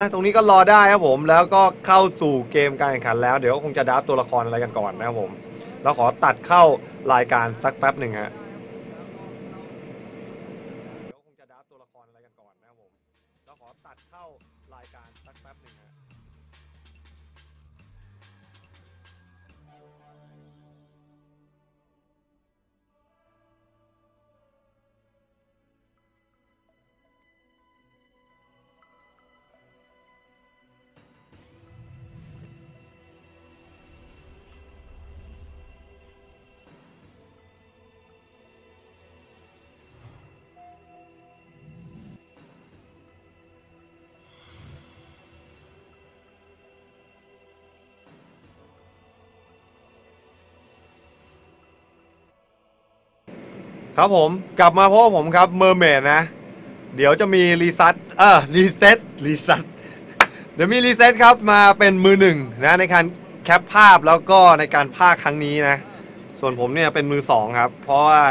ตรงนี้ก็รอได้ครับผมแล้วก็เข้าสู่เกมการแข่งขันแล้ว เดี๋ยวคงจะดับตัวละครอะไรกันก่อนนะครับผม แล้วขอตัดเข้ารายการสักแป๊บหนึ่งฮะ ครับผมกลับมาเพราะผมครับเมอร์เมดนะ เดี๋ยวจะมีรีซัตเออรีเซ็ตรีซัตเดี๋ยวมีรีเซ็ตครับมาเป็นมือหนึ่งนะในการแคปภาพแล้วก็ในการภาคครั้งนี้นะ ส่วนผมเนี่ยเป็นมือสองครับ เพราะว่า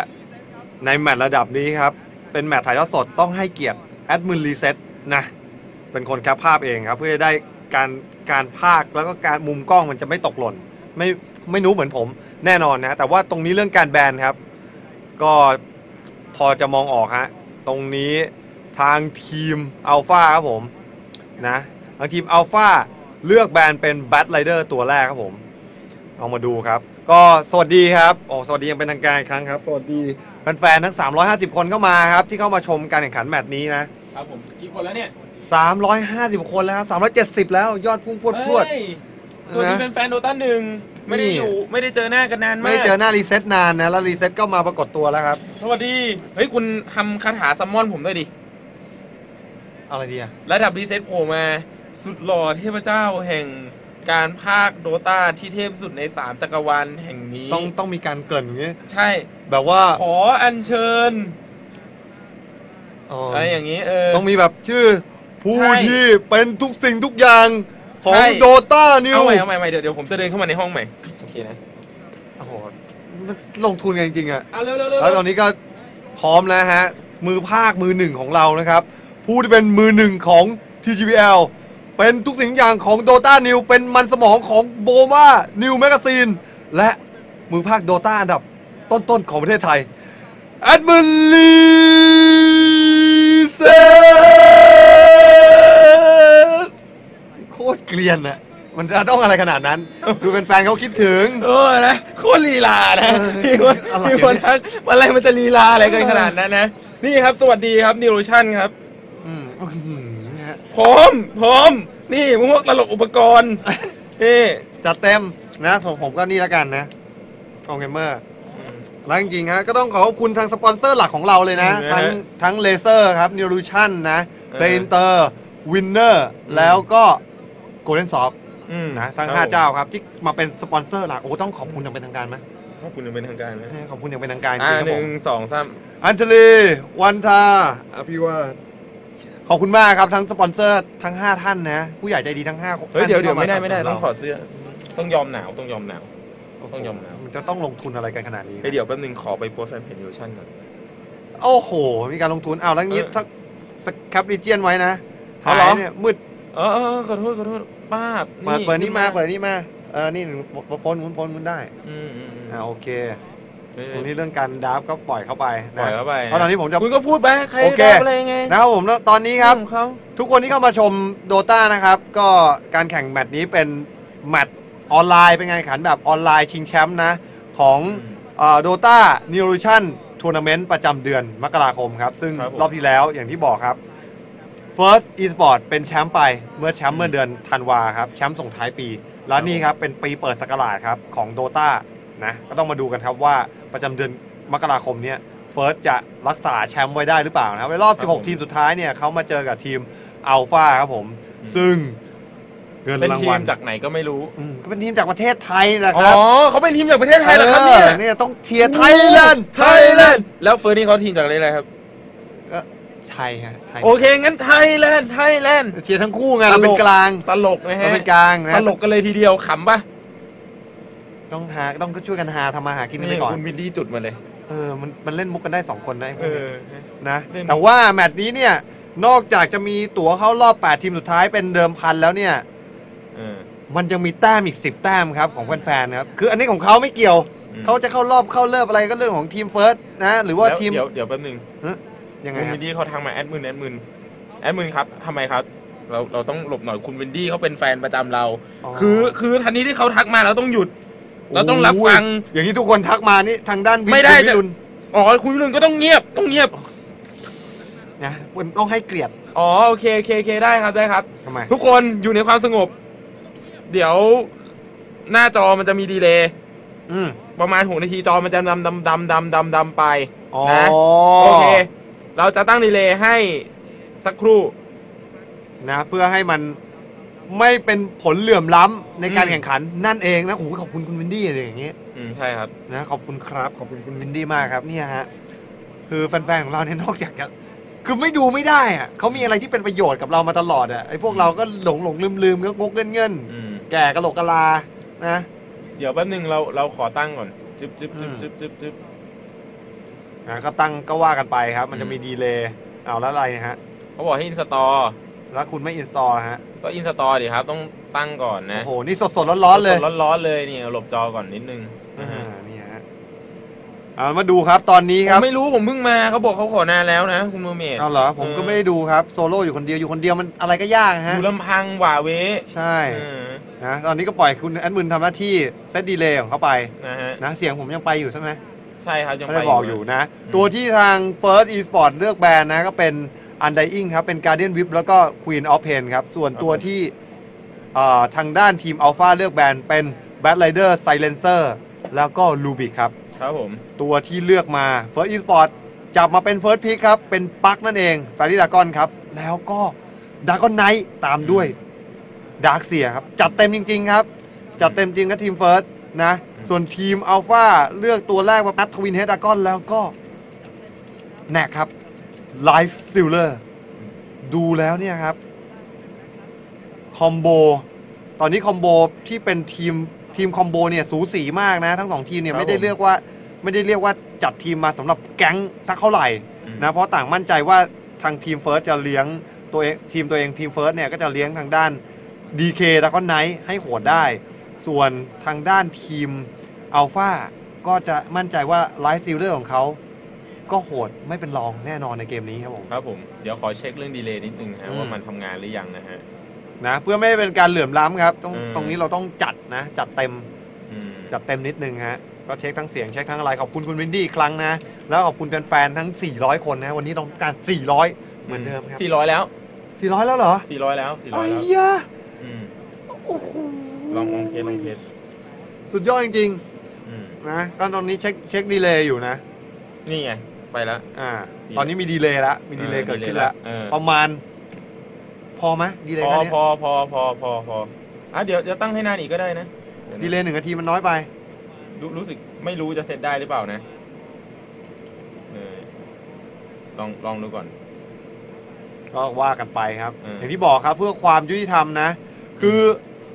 ในแมตช์ระดับนี้ครับ เป็นแมตช์ถ่ายทอดสดต้องให้เกียรติแอดมินรีเซ็ตนะเป็นคนแคปภาพเองครับ เพื่อจะได้การการภาคแล้วก็การมุมกล้องมันจะไม่ตกหล่น ไม่ไม่รู้เหมือนผมแน่นอนนะ แต่ว่าตรงนี้เรื่องการแบนครับ ก็พอจะมองออกฮะ ตรงนี้ทางทีมอัลฟาครับผมนะทางทีมอัลฟาเลือกแบรนด์เป็นแบทไรเดอร์ตัวแรกครับผมเอามาดูครับ ก็สวัสดีครับโอ้สวัสดีอยังเป็นทางการอีกครั้งครับ สวัสดีแฟนๆทั้ง 350 คนเข้ามาครับ ที่เข้ามาชมการแข่งขันแมตช์นี้นะครับผมกี่คนแล้วเนี่ย 350 คนแล้วครับ370 แล้วยอดพุ่งพรวดพรวด เฮ้ยสวัสดีนะ แฟนๆโดต้าหนึ่ง ไม่ได้นี่อยู่ไม่ได้เจอหน้ากันนานไม่มากได้เจอหน้ารีเซ็ตนานนะแล้วรีเซ็ตก็มาปรากฏตัวแล้วครับสวัสดีเฮ้ยคุณทำคาถาซัมมอนผมด้วยดิอะไรดีอะระดับรีเซ็ตโผล่มาสุดหล่อเทพเจ้าแห่งการภาคโดตาที่เทพสุดในสามจักรวาลแห่งนี้ต้องต้องมีการเกริ่นอย่างนี้ใช่ แบบว่าขออัญเชิญอ๋ออะไรอย่างนี้เออต้องมีแบบชื่อผู้ใช่ ที่เป็นทุกสิ่งทุกอย่าง ของใช่ โดตานิวเอาใหม่เอาใหม่เอาใหม่เดี๋ยวเดี๋ยวผมจะเดินเข้ามาในห้องใหม่โอเคนะ โอ้โหมันลงทุนกันจริงๆอะเอาเร็วเร็วเร็วแล้วตอนนี้ก็พร้อมแล้วฮะ มือภาคมือหนึ่งของเรานะครับ ผู้ที่เป็นมือหนึ่งของ TGPL เป็นทุกสิ่งทุกอย่างของโดตานิวเป็นมันสมองของโบมานิวแมกซีนและมือภาคโดตาอันดับต้นๆของประเทศไทยแอดมินลีเซ เกลียนอะมันจะต้องอะไรขนาดนั้น ดูเป็นแฟนๆเขาคิดถึง โอ้นะโคตรลีลานะเออมีคนอะไรมีคนทักว่าอะไรมันจะลีลาอะไรกันขนาดนั้นนะ นี่ครับ สวัสดีครับนิวโรชั่นครับอืมอื้อหือนะฮะพร้อมพร้อมนี่พวกตลกอุปกรณ์นี่จัดเต็มนะส่วนผมก็นี่แล้วกันนะองเกมเมอร์แล้วจริงๆฮะก็ต้องขอขอบคุณทางสปอนเซอร์หลักของเราเลยนะอืมทั้งนะฮะทั้งเลเซอร์ครับนิวรูชั่นนะเออเพลนเตอร์วินเนอร์อืมแล้วก็ โกลเด้นซอฟอืมนะทั้งครับ5เจ้าครับ ที่มาเป็นสปอนเซอร์หลักโอ้ต้องขอบคุณอย่างเป็นทางการไหมขอบคุณอย่างเป็นทางการนะขอบคุณอย่างเป็นทางการจอ่าริงๆครับหผนึ่งมสองสามอัญชลีวันทาอภิวาทขอบคุณมากครับทั้งสปอนเซอร์ทั้ง 5 ท่านนะ ผู้ใหญ่ใจดีทั้ง5เฮ้ยเดี๋ยวเดี๋ยวท่านไม่ได้ที่ไม่ได้เข้าาต้องถอดเสื้อ ต้องยอมหนาวต้องยอมหนาว ต้องยอมนะ มันจะต้องลงทุนอะไรกันขนาดนี้เฮ้ยเดี๋ยวแป๊บนึงขอไปโพสต์แฟนเพจนิวโรชั่นก่อน โอ้โห มีการลงทุนเอาแล้วงี้เออถ้าสครับรีเจียนไว้นะ เอาหายเหรอเนี่ยมืดเออเออขอโทษขอโทษ ป้าบเปิดเปิดนี่มาเปิดนี่มาเออนี่พ้นมุนพ้นมุนได้อืมอืมอืมอ่าโอเคเฮ้ยตรงนี้เรื่องการดับก็ปล่อยเข้าไปปล่อยเข้าไปเพราะตอนนี้ผมจะ คุณก็พูดไปใครโอเคได้อะไรยังไงนะครับผมแล้วตอนนี้ครับของเขาทุกคนที่เข้ามาชมโดตานะครับ ก็การแข่งแมตช์นี้เป็นแมตช์ออนไลน์เป็นการแข่งขันแบบออนไลน์ชิงแชมป์นะ ของโดตานิวรูชั่นทัวร์นาเมนต์ประจำเดือนมกราคมครับ ซึ่งครับผม รอบที่แล้วอย่างที่บอกครับ First eSport เป็นแชมป์ไปเมื่อแชมป์เมื่อเดือนธันวาครับแชมป์ส่งท้ายปี แล้วนี่ครับเป็นปีเปิดสกราชครับของโดตานะก็ต้องมาดูกันครับว่าประจำเดือนมกราคมเนี้ยเฟิร์สจะรักษาแชมป์ไว้ได้หรือเปล่านะครับในรอบ ครับผม16 ทีมสุดท้ายเนี่ยเขามาเจอกับทีมอัลฟาครับผมซึ่งเงินเป็นรางทีวัมลจากไหนก็ไม่รู้ อืมก็เป็นทีมจากประเทศไทยนะคอ๋รับอเขาเป็นทีมจากประเทศไทยเหรอครับเนี่ยออเนี่ยต้องเทียร์ไทยแลนด์ไทยแลนด์แล้วเฟิร์นนี่เขาทีมจากอะไรครับก็ ไทยฮะไทยโอเค งั้นไทยแลนด์ไทยแลนด์เทียร์ทั้งคู่ไงเราเป็นกลางตลกนะฮะเราเป็นกลางนะตลกกันเลยทีเดียวขำปะต้องหาต้องช่วยกันหาทำมาหากินกันไปก่อนคุณวินดี้จุดมาเลยเออมันมันเล่นมุกกันได้สองคนนะไอ้พเอวกเนี้ยอนะเล่นแต่ว่าแมตช์นี้เนี่ยนอกจากจะมีตั๋วเข้ารอบ 8 ทีมสุดท้ายเป็นเดิมพันแล้วเนี่ยเออมันยังมีแต้มอีก 10 แต้มครับของแฟนๆครับ คืออันนี้ของเขาไม่เกี่ยวอืมเขาจะเข้ารอบเข้าเลิฟอะไรก็เรื่องของทีมเฟิร์สนะ หรือว่าแล้วทีม เดี๋ยวเดี๋ยวแป๊บนึง ยังไงคุณฮะวินดี้เขาทักมาแอดมินแอดมินแอดมินครับทำไมครับ เราเราต้องหลบหน่อยคุณวินดี้เขาเป็นแฟนประจำเรา คือคือทันทีที่เขาทักมาเราต้องหยุด เราต้องรับฟังอย่างนี้ทุกคนทักมานี่ทางด้านวิไม่ได้วิจะรุณอ๋อคุณวิรุณก็ต้องเงียบต้องเงียบนะคุณต้องให้เกียรติอ๋อโอเคโอเคโอเคได้ครับได้ครับ ทำไมทุกคนอยู่ในความสงบ เดี๋ยวหน้าจอมันจะมีดีเลย์อืมประมาณหกนาทีจอมันจะดำดำดำดำดำดำไป อ๋อนะ โอเค เราจะตั้งดีเลย์ให้สักครู่ นะเพื่อให้มันไม่เป็นผลเหลื่อมล้ำในการอืม แข่งขันนั่นเองนะโอ้โหขอบคุณคุณวินดี้อะไรอย่างเงี้ยอืมใช่ครับ นะขอบคุณครับขอบคุณคุณวินดี้มากครับเนี่ยฮะคือแฟนๆของเราเนี่ยนอกจากจะคือไม่ดูไม่ได้อะเขามีอะไรที่เป็นประโยชน์กับเรามาตลอดอะไอ้พวกเราก็หลงหลงลืมลืมๆก็งกเงินเงินอืมแก่กะโหลกกะลานะ เดี๋ยวแป๊บนึงเราเราขอตั้งก่อน จึ๊บจึ๊บจึ๊บอืม จึ๊บจึ๊บจึ๊บ นะก็ตั้งก็ว่ากันไปครับ มันจะอืมมีดีเลย์เอาแล้วอะไรฮะเขาบอกให้อินสตอลแล้วคุณไม่อินสตอลฮะก็อินสตอลดิครับ ต้องตั้งก่อนนะโอ้โหนี่สดๆร้อนๆเลยสดๆร้อนๆเลยนี่หลบจอก่อนนิดนึงอ่านี่ฮะเอามาดูครับตอนนี้ผครับมไม่รู้ผมเพิ่งมาเขาบอกเขาขอนานแล้วนะคุณมือเมดเอาเหรอผมก็ไม่ได้ดูครับโซโล่อยู่คนเดียวอยู่คนเดียวมันอะไรก็ยากอฮะยู่ลำพังหว่าเวใช่เออนะตอนนี้ก็ปล่อยคุณแอดมินทำหน้าที่เซตดีเลย์ของเขาไปนะฮะนะเสียงผมยังไปอยู่ใช่ไหม ใช่ครับยังไม่ไปได้บอกอยู่นะ ตัวที่ทาง First Esport เลือกแบรนด์นะก็เป็น Undying ครับ เป็น Guardian Whip แล้วก็ Queen of Pain ครับ ส่วนตัวที่เอ่อทางด้านทีม Alpha เลือกแบรนด์เป็น Bad Rider Silencer แล้วก็ Rubik ครับ ครับผม ตัวที่เลือกมา First Esport จับมาเป็น First Pick ครับ เป็นปักนั่นเอง f a r y d a g o n ครับ แล้วก็ Dragon Knight ตามด้วย Dark s e a ครับ จัดเต็มจริง ๆ ครับ จัดเต็มจริงกับทีม First นะ ส่วนทีม Alpha เลือกตัวแรกมานัดทวินเฮดดากอนแล้วก็แนกครับ Life Sealer ดูแล้วเนี่ยครับ คอมโบ ตอนนี้คอมโบที่เป็นทีมทีมคอมโบเนี่ยสูสีมากนะ ทั้งสองทีมเนี่ยครับไม่ได้ผม เรียกว่า ไม่ได้เรียกว่าจัดทีมมาสำหรับแก๊งสักเท่าไหร่อืมนะเพราะต่างมั่นใจว่าทางทีมเฟิร์สจะเลี้ยงตัวเองทีมตัวเองทีมเฟิร์สเนี่ยก็จะเลี้ยงทางด้าน DK แล้วก็ไนท์ให้โหดได้ ส่วนทางด้านทีมอัลฟาก็จะมั่นใจว่าไลฟ์ซิลเลอร์ของเขาก็โหดไม่เป็นรองแน่นอนในเกมนี้ครับผม ครับผม เดี๋ยวขอเช็คเรื่องดีเลย์นิดนึงฮะอืมว่ามันทำงานหรือยังนะฮะ นะ เพื่อไม่ให้เป็นการเหลื่อมล้ำครับตรงอืม ตรงนี้เราต้องจัดนะ จัดเต็ม อืม จัดเต็มนิดนึงฮะ ก็เช็คทั้งเสียงเช็คทั้งอะไร ขอบคุณคุณวินดี้อีกครั้งนะ แล้วขอบคุณแฟนๆทั้ง 400 คนนะ วันนี้ต้องการ 400 เหมือนเดิมครับสี่ร้อยแล้ว 400 แล้วเหรอสี่ร้อยแล้วสี่ร้อไอ้ยแล้วยะอืมโอ้โห ลองลองเทสลองเทสสุดยอดจริงอืมๆนะก็ตอนนี้เช็คเช็คดีเลย์อยู่นะ นี่ไง ไปแล้ว อ่า ดีตอนนี้มีดีเลย์แล้วมีดีเลย์เกิดขึ้นแล้วเออ ประมาณ พอไหมดีเลย์พอแค่นี้พอพอพอพอพออะเดี๋ยวจะตั้งให้นานอีกก็ได้นะดี๋ยวนะดีเลย์หนึ่งนาทีมันน้อยไป รู้รู้สึกไม่รู้จะเซตได้หรือเปล่านะเออลองลองดูก่อน ก็ว่ากันไปครับ อืมอย่างที่บอกครับเพื่อความยุติธรรมนะ คือ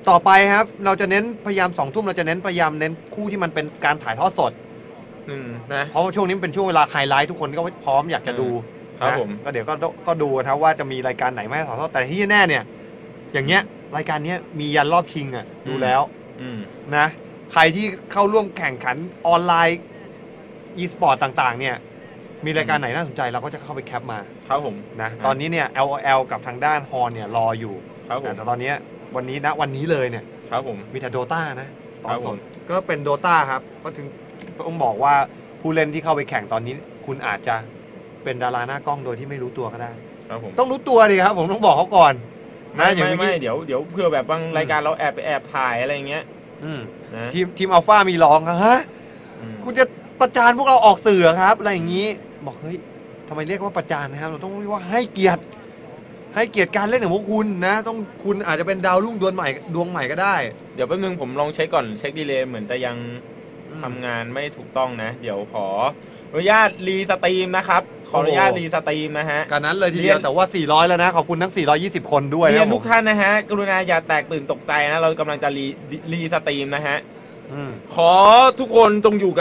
ต่อไปครับ เราจะเน้นพยายามสองทุ่มเราจะเน้นพยายามเน้นคู่ที่มันเป็นการถ่ายทอดสด อืมนะ เพราะว่าช่วงนี้มันเป็นช่วงเวลาไฮไลท์ทุกคนก็พร้อมอยากจะดูครับนะผม ก็เดี๋ยวก็ก็ดูนะครับว่าจะมีรายการไหนไม่ให้ถ่ายทอดแต่ที่แน่ๆเนี่ย อย่างเงี้ยรายการเนี้ยมียันรอบชิงอะดูแล้วอืม นะใครที่เข้าร่วมแข่งขันออนไลน์ e-sport ต่างๆ เนี่ย มีรายการไหนน่าสนใจเราก็จะเข้าไปแคปมาครับผม นะครับตอนนี้เนี่ย LOL กับทางด้านฮอนเนี่ยรออยู่ ครับผม แต่ตอนเนี้ย วันนี้นะวันนี้เลยเนี่ย ครับผม มีแต่โดตานะตอครันบสผดม ก็เป็นโดตาครับก็ถึงต้องบอกว่าผู้เล่นที่เข้าไปแข่งตอนนี้ คุณอาจจะเป็นดาราหน้ากล้องโดยที่ไม่รู้ตัวก็ได้ ครับผมต้องรู้ตัวดิครับ ผมต้องบอกเขาก่อนไม่นะอย่างไม่เมื่อไม่กี้ เดี๋ยวเดี๋ยวเพื่อแบบบางอืมรายการเราแอบไปแอบถ่ายอะไรอย่างเงี้ยอืมนะทีมทีมอัลฟามีร้องครับฮะ อืมคุณจะประจานพวกเราออกสื่อครับ อะไรอย่างนี้ บอกเฮ้ยทำไมเรียกว่าประจานนะครับ เราต้องเรียกว่าให้เกียรติ ให้เกียรติการเล่นของพวกคุณนะ ต้องคุณอาจจะเป็นดาวรุ่งดวงใหม่ดวงใหม่ก็ได้ เดี๋ยวแป๊บนึงผมลองเช็คก่อนเช็คดีเลย์เหมือนจะยังอืมทำงานไม่ถูกต้องนะ เดี๋ยวขออนุญาตรีสตรีมนะครับ ขออนุญาตโอ้โห รีสตรีมนะฮะการนั้นเลยทีเดียว เรียน แต่ว่า 400 แล้วนะ ขอบคุณทั้ง 420 คนด้วยเรียนะนผทุมกท่านนะฮะ กรุณาอย่าแตกตื่นตกใจนะ เรากำลังจะรีรีสตรีมนะฮะอืมขอทุกคนจงอยู่กับ